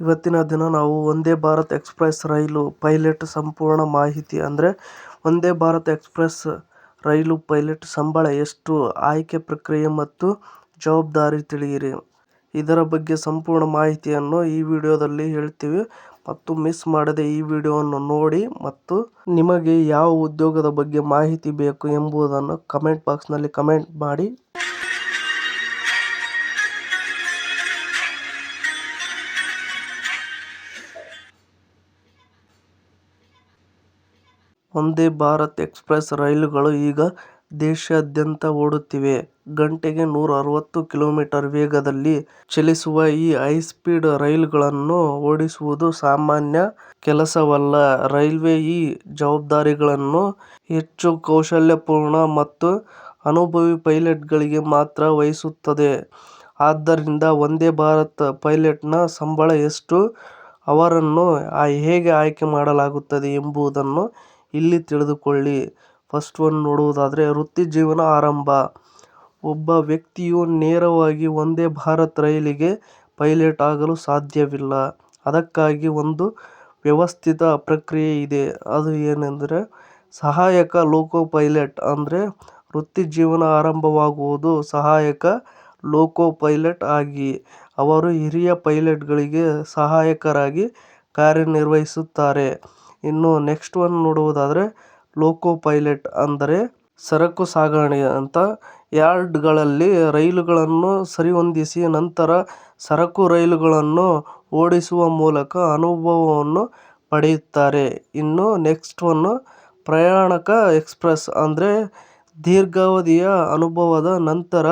ಇವತ್ತಿನ ದಿನ ನಾವು ವಂದೇ ಭಾರತ್ ಎಕ್ಸ್ಪ್ರೆಸ್ ರೈಲು ಪೈಲಟ್ ಸಂಪೂರ್ಣ ಮಾಹಿತಿ. ಅಂದರೆ ವಂದೇ ಭಾರತ್ ಎಕ್ಸ್ಪ್ರೆಸ್ ರೈಲು ಪೈಲಟ್ ಸಂಬಳ ಎಷ್ಟು, ಆಯ್ಕೆ ಪ್ರಕ್ರಿಯೆ ಮತ್ತು ಜವಾಬ್ದಾರಿ ತಿಳಿಯಿರಿ. ಇದರ ಬಗ್ಗೆ ಸಂಪೂರ್ಣ ಮಾಹಿತಿಯನ್ನು ಈ ವಿಡಿಯೋದಲ್ಲಿ ಹೇಳ್ತೀವಿ. ಮತ್ತು ಮಿಸ್ ಮಾಡದೆ ಈ ವಿಡಿಯೋವನ್ನು ನೋಡಿ ಮತ್ತು ನಿಮಗೆ ಯಾವ ಉದ್ಯೋಗದ ಬಗ್ಗೆ ಮಾಹಿತಿ ಬೇಕು ಎಂಬುದನ್ನು ಕಮೆಂಟ್ ಬಾಕ್ಸ್ನಲ್ಲಿ ಕಮೆಂಟ್ ಮಾಡಿ. ವಂದೇ ಭಾರತ್ ಎಕ್ಸ್ಪ್ರೆಸ್ ರೈಲುಗಳು ಈಗ ದೇಶಾದ್ಯಂತ ಓಡುತ್ತಿವೆ. ಗಂಟೆಗೆ ನೂರ ಅರವತ್ತು ಕಿಲೋಮೀಟರ್ ವೇಗದಲ್ಲಿ ಚಲಿಸುವ ಈ ಹೈಸ್ಪೀಡ್ ರೈಲುಗಳನ್ನು ಓಡಿಸುವುದು ಸಾಮಾನ್ಯ ಕೆಲಸವಲ್ಲ. ರೈಲ್ವೆ ಈ ಜವಾಬ್ದಾರಿಗಳನ್ನು ಹೆಚ್ಚು ಕೌಶಲ್ಯಪೂರ್ಣ ಮತ್ತು ಅನುಭವಿ ಪೈಲಟ್ಗಳಿಗೆ ಮಾತ್ರ ವಹಿಸುತ್ತದೆ. ಆದ್ದರಿಂದ ವಂದೇ ಭಾರತ್ ಪೈಲಟ್ನ ಸಂಬಳ ಎಷ್ಟು, ಅವರನ್ನು ಹೇಗೆ ಆಯ್ಕೆ ಮಾಡಲಾಗುತ್ತದೆ ಎಂಬುದನ್ನು ಇಲ್ಲಿ ತಿಳಿದುಕೊಳ್ಳಿ. ಫಸ್ಟ್ ಒನ್ ನೋಡುವುದಾದರೆ, ವೃತ್ತಿ ಜೀವನ ಆರಂಭ. ಒಬ್ಬ ವ್ಯಕ್ತಿಯು ನೇರವಾಗಿ ವಂದೇ ಭಾರತ್ ರೈಲಿಗೆ ಪೈಲಟ್ ಆಗಲು ಸಾಧ್ಯವಿಲ್ಲ. ಅದಕ್ಕಾಗಿ ಒಂದು ವ್ಯವಸ್ಥಿತ ಪ್ರಕ್ರಿಯೆ ಇದೆ. ಅದು ಏನೆಂದರೆ, ಸಹಾಯಕ ಲೋಕೋ ಪೈಲಟ್. ಅಂದ್ರೆ ವೃತ್ತಿ ಜೀವನ ಆರಂಭವಾಗುವುದು ಸಹಾಯಕ ಲೋಕೋ ಪೈಲಟ್ ಆಗಿ. ಅವರು ಹಿರಿಯ ಪೈಲಟ್ಗಳಿಗೆ ಸಹಾಯಕರಾಗಿ ಕಾರ್ಯನಿರ್ವಹಿಸುತ್ತಾರೆ. ಇನ್ನು ನೆಕ್ಸ್ಟ್ ಒನ್ ನೋಡುವುದಾದರೆ ಲೋಕೋ ಪೈಲಟ್ ಅಂದರೆ ಸರಕು ಸಾಗಣೆ ಅಂತ ಯಾರ್ಡ್ಗಳಲ್ಲಿ ರೈಲುಗಳನ್ನು ಸರಿಹೊಂದಿಸಿ ನಂತರ ಸರಕು ರೈಲುಗಳನ್ನು ಓಡಿಸುವ ಮೂಲಕ ಅನುಭವವನ್ನು ಪಡೆಯುತ್ತಾರೆ. ಇನ್ನು ನೆಕ್ಸ್ಟ್ ಒನ್ ಪ್ರಯಾಣಿಕ ಎಕ್ಸ್ಪ್ರೆಸ್ ಅಂದರೆ ದೀರ್ಘಾವಧಿಯ ಅನುಭವದ ನಂತರ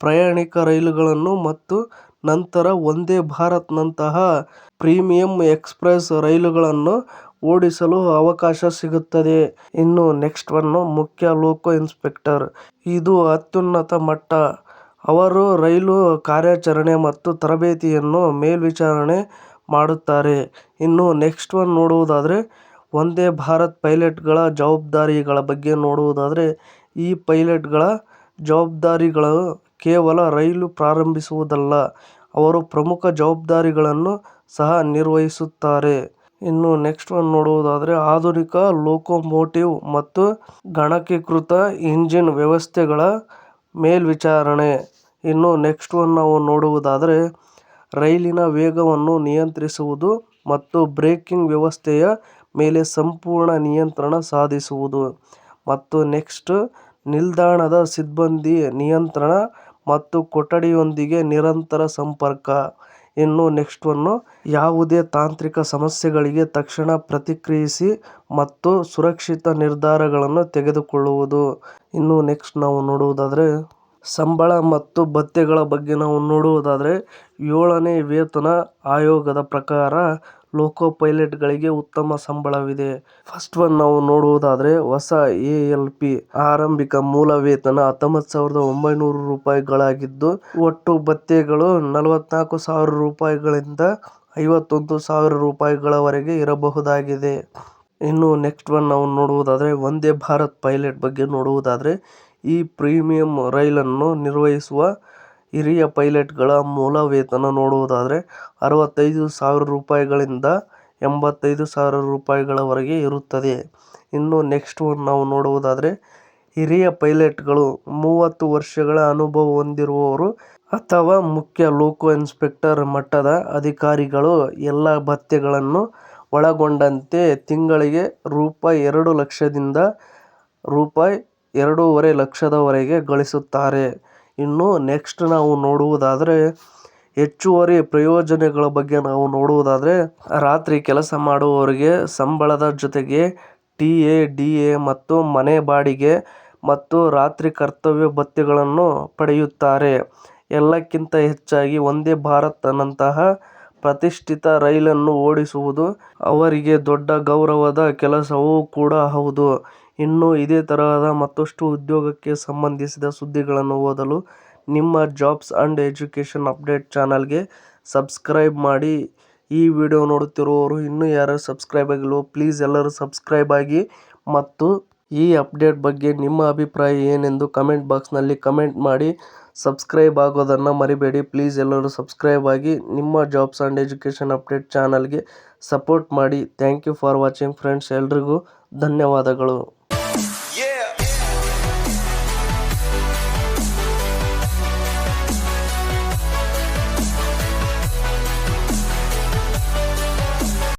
ಪ್ರಯಾಣಿಕ ರೈಲುಗಳನ್ನು ಮತ್ತು ನಂತರ ವಂದೇ ಭಾರತ್ನಂತಹ ಪ್ರೀಮಿಯಂ ಎಕ್ಸ್ಪ್ರೆಸ್ ರೈಲುಗಳನ್ನು ಓಡಿಸಲು ಅವಕಾಶ ಸಿಗುತ್ತದೆ. ಇನ್ನು ನೆಕ್ಸ್ಟ್ ಒನ್ನು ಮುಖ್ಯ ಲೋಕೋ ಇನ್ಸ್ಪೆಕ್ಟರ್. ಇದು ಅತ್ಯುನ್ನತ ಮಟ್ಟ. ಅವರು ರೈಲು ಕಾರ್ಯಾಚರಣೆ ಮತ್ತು ತರಬೇತಿಯನ್ನು ಮೇಲ್ವಿಚಾರಣೆ ಮಾಡುತ್ತಾರೆ. ಇನ್ನು ನೆಕ್ಸ್ಟ್ ಒನ್ ನೋಡುವುದಾದರೆ ವಂದೇ ಭಾರತ್ ಪೈಲಟ್ಗಳ ಜವಾಬ್ದಾರಿಗಳ ಬಗ್ಗೆ ನೋಡುವುದಾದರೆ ಈ ಪೈಲಟ್ಗಳ ಜವಾಬ್ದಾರಿಗಳು ಕೇವಲ ರೈಲು ಪ್ರಾರಂಭಿಸುವುದಲ್ಲ, ಅವರು ಪ್ರಮುಖ ಜವಾಬ್ದಾರಿಗಳನ್ನು ಸಹ ನಿರ್ವಹಿಸುತ್ತಾರೆ. ಇನ್ನು ನೆಕ್ಸ್ಟ್ ಒಂದು ನೋಡುವುದಾದರೆ ಆಧುನಿಕ ಲೋಕೋಮೋಟಿವ್ ಮತ್ತು ಗಣಕೀಕೃತ ಇಂಜಿನ್ ವ್ಯವಸ್ಥೆಗಳ ಮೇಲ್ವಿಚಾರಣೆ. ಇನ್ನು ನೆಕ್ಸ್ಟ್ ಒಂದು ನಾವು ನೋಡುವುದಾದರೆ ರೈಲಿನ ವೇಗವನ್ನು ನಿಯಂತ್ರಿಸುವುದು ಮತ್ತು ಬ್ರೇಕಿಂಗ್ ವ್ಯವಸ್ಥೆಯ ಮೇಲೆ ಸಂಪೂರ್ಣ ನಿಯಂತ್ರಣ ಸಾಧಿಸುವುದು. ಮತ್ತು ನೆಕ್ಸ್ಟ್ ನಿಲ್ದಾಣದ ಸಿಬ್ಬಂದಿ ನಿಯಂತ್ರಣ ಮತ್ತು ಕೊಠಡಿಯೊಂದಿಗೆ ನಿರಂತರ ಸಂಪರ್ಕ. ಇನ್ನು ನೆಕ್ಸ್ಟ್ ಒನ್ನು ಯಾವುದೇ ತಾಂತ್ರಿಕ ಸಮಸ್ಯೆಗಳಿಗೆ ತಕ್ಷಣ ಪ್ರತಿಕ್ರಿಯಿಸಿ ಮತ್ತು ಸುರಕ್ಷಿತ ನಿರ್ಧಾರಗಳನ್ನು ತೆಗೆದುಕೊಳ್ಳುವುದು. ಇನ್ನು ನೆಕ್ಸ್ಟ್ ನಾವು ನೋಡುವುದಾದರೆ, ಸಂಬಳ ಮತ್ತು ಭತ್ಯೆಗಳ ಬಗ್ಗೆ ನಾವು ನೋಡುವುದಾದರೆ, ಏಳನೇ ವೇತನ ಆಯೋಗದ ಪ್ರಕಾರ ಲೋಕೋ ಪೈಲಟ್ಗಳಿಗೆ ಉತ್ತಮ ಸಂಬಳವಿದೆ. ಫಸ್ಟ್ ಒನ್ ನಾವು ನೋಡುವುದಾದರೆ ಹೊಸ ಎ ಎಲ್ ಪಿ ಆರಂಭಿಕ ಮೂಲ ವೇತನ ಹತ್ತೊಂಬತ್ತು ಸಾವಿರದ ಒಂಭೈನೂರು ರೂಪಾಯಿಗಳಾಗಿದ್ದು, ಒಟ್ಟು ಭತ್ಯೆಗಳು ನಲವತ್ನಾಲ್ಕು ಸಾವಿರ ರೂಪಾಯಿಗಳಿಂದ ಐವತ್ತೊಂದು ಸಾವಿರ ರೂಪಾಯಿಗಳವರೆಗೆ ಇರಬಹುದಾಗಿದೆ. ಇನ್ನು ನೆಕ್ಸ್ಟ್ ಒನ್ ನಾವು ನೋಡುವುದಾದರೆ ವಂದೇ ಭಾರತ್ ಪೈಲಟ್ ಬಗ್ಗೆ ನೋಡುವುದಾದರೆ ಈ ಪ್ರೀಮಿಯಂ ರೈಲನ್ನು ನಿರ್ವಹಿಸುವ ಹಿರಿಯ ಪೈಲಟ್ಗಳ ಮೂಲ ವೇತನ ನೋಡುವುದಾದ್ರೆ ಅರವತ್ತೈದು ಸಾವಿರ ರೂಪಾಯಿಗಳಿಂದ ಎಂಬತ್ತೈದು ಸಾವಿರ ರೂಪಾಯಿಗಳವರೆಗೆ ಇರುತ್ತದೆ. ಇನ್ನು ನೆಕ್ಸ್ಟ್ ಒನ್ ನಾವು ನೋಡುವುದಾದರೆ ಹಿರಿಯ ಪೈಲಟ್ಗಳು ಮೂವತ್ತು ವರ್ಷಗಳ ಅನುಭವ ಹೊಂದಿರುವವರು ಅಥವಾ ಮುಖ್ಯ ಲೋಕೋ ಇನ್ಸ್ಪೆಕ್ಟರ್ ಮಟ್ಟದ ಅಧಿಕಾರಿಗಳು ಎಲ್ಲಾ ಭತ್ಯೆಗಳನ್ನು ಒಳಗೊಂಡಂತೆ ತಿಂಗಳಿಗೆ ರೂಪಾಯಿ ಎರಡು ಲಕ್ಷದಿಂದ ರೂಪಾಯಿ ಎರಡೂವರೆ ಲಕ್ಷದವರೆಗೆ ಗಳಿಸುತ್ತಾರೆ. ಇನ್ನು ನೆಕ್ಸ್ಟ್ ನಾವು ನೋಡುವುದಾದರೆ ಹೆಚ್ಚುವರಿ ಪ್ರಯೋಜನಗಳ ಬಗ್ಗೆ ನಾವು ನೋಡುವುದಾದರೆ ರಾತ್ರಿ ಕೆಲಸ ಮಾಡುವವರಿಗೆ ಸಂಬಳದ ಜೊತೆಗೆ ಟಿ ಎ, ಡಿ ಎ ಮತ್ತು ಮನೆ ಬಾಡಿಗೆ ಮತ್ತು ರಾತ್ರಿ ಕರ್ತವ್ಯ ಭತ್ಯೆಗಳನ್ನು ಪಡೆಯುತ್ತಾರೆ. ಎಲ್ಲಕ್ಕಿಂತ ಹೆಚ್ಚಾಗಿ ವಂದೇ ಭಾರತ್ ನಂತಹ ಪ್ರತಿಷ್ಠಿತ ರೈಲನ್ನು ಓಡಿಸುವುದು ಅವರಿಗೆ ದೊಡ್ಡ ಗೌರವದ ಕೆಲಸವೂ ಕೂಡ ಹೌದು. ಇನ್ನು ಇದೇ ತರಹದ ಮತ್ತಷ್ಟು ಉದ್ಯೋಗಕ್ಕೆ ಸಂಬಂಧಿಸಿದ ಸುದ್ದಿಗಳನ್ನು ಓದಲು ನಿಮ್ಮ ಜಾಬ್ಸ್ ಆ್ಯಂಡ್ ಎಜುಕೇಷನ್ ಅಪ್ಡೇಟ್ ಚಾನಲ್ಗೆ ಸಬ್ಸ್ಕ್ರೈಬ್ ಮಾಡಿ. ಈ ವಿಡಿಯೋ ನೋಡುತ್ತಿರುವವರು ಇನ್ನೂ ಯಾರು ಸಬ್ಸ್ಕ್ರೈಬ್ ಆಗಿಲ್ವೋ ಪ್ಲೀಸ್ ಎಲ್ಲರೂ ಸಬ್ಸ್ಕ್ರೈಬ್ ಆಗಿ ಮತ್ತು ಈ ಅಪ್ಡೇಟ್ ಬಗ್ಗೆ ನಿಮ್ಮ ಅಭಿಪ್ರಾಯ ಏನೆಂದು ಕಮೆಂಟ್ ಬಾಕ್ಸ್ನಲ್ಲಿ ಕಮೆಂಟ್ ಮಾಡಿ. ಸಬ್ಸ್ಕ್ರೈಬ್ ಆಗೋದನ್ನು ಮರಿಬೇಡಿ ಪ್ಲೀಸ್ ಎಲ್ಲರೂ ಸಬ್ಸ್ಕ್ರೈಬ್ ಆಗಿ ನಿಮ್ಮ ಜಾಬ್ಸ್ ಆ್ಯಂಡ್ ಎಜುಕೇಷನ್ ಅಪ್ಡೇಟ್ ಚಾನಲ್ಗೆ ಸಪೋರ್ಟ್ ಮಾಡಿ thank you for watching friends ಎಲ್ರಿಗೂ ಧನ್ಯವಾದಗಳು